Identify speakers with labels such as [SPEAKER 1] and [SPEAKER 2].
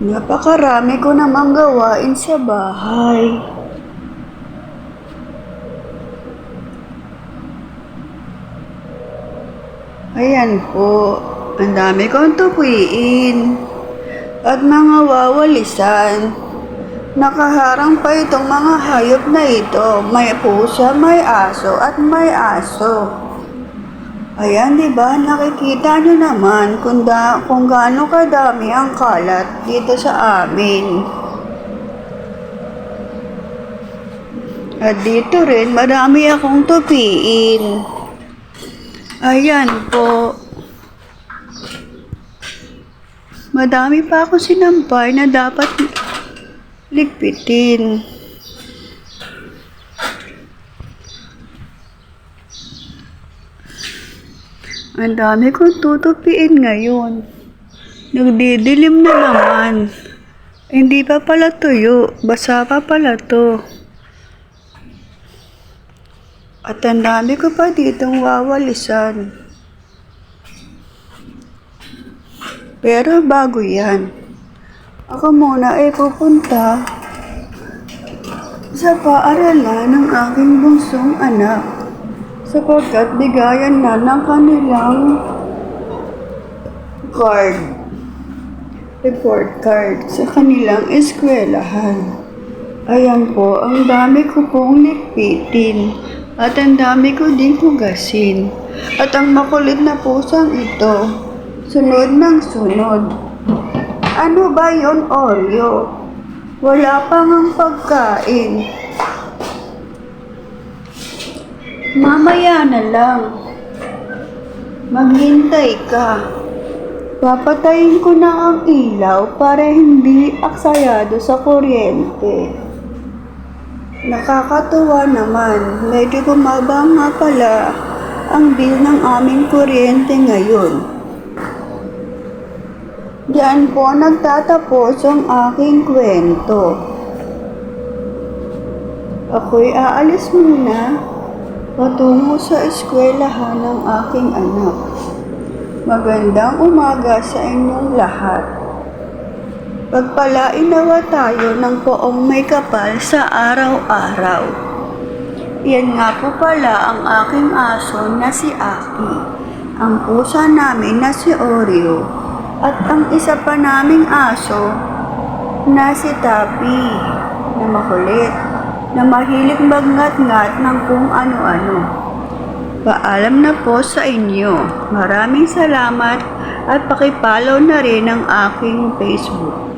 [SPEAKER 1] Napakarami ko namang gawain sa bahay. Ayan po, ang dami kong tupuin at mga wawalisan. Nakaharang pa itong mga hayop na ito. May pusa, may aso at may aso. Ayan, di ba? Nakikita nyo naman kung, da, kung gaano kadami ang kalat dito sa amin. At dito rin, marami akong tupiin. Ayan po. Madami pa ako sinampay na dapat ligpitin. Ang dami kong tutupiin ngayon. Nagdidilim na naman. Hindi pa pala tuyo. Basa pa pala to. At ang dami ko pa ditong wawalisan. Pero bago yan, ako muna ay pupunta sa paaralan ng aking bunsong anak sapagkat bigayan na ng kanilang card, report card sa kanilang eskwelahan. Ayan po, ang dami ko pong likpitin at ang dami ko ding hugasin. At ang makulit na pusang ito, sunod ng sunod. Ano ba yon Oreo? Wala pa ngang pagkain. Mamaya na lang. Maghintay ka. Papatayin ko na ang ilaw para hindi aksayado sa kuryente. Nakakatuwa naman, medyo bumaba nga pala ang bill ng aming kuryente ngayon. Diyan po nagtatapos ang aking kwento. Ako'y aalis muna patungo sa eskwelahan ng aking anak. Magandang umaga sa inyong lahat. Pagpalain nawa tayo ng poong may kapal sa araw-araw. Yan nga po pala ang aking aso na si Aki, ang pusa namin na si Oreo, at ang isa pa naming aso na si Tappy, na makulit, na mahilig magngat-ngat ng kung ano-ano. Paalam na po sa inyo. Maraming salamat at pakipollow na rin ang aking Facebook.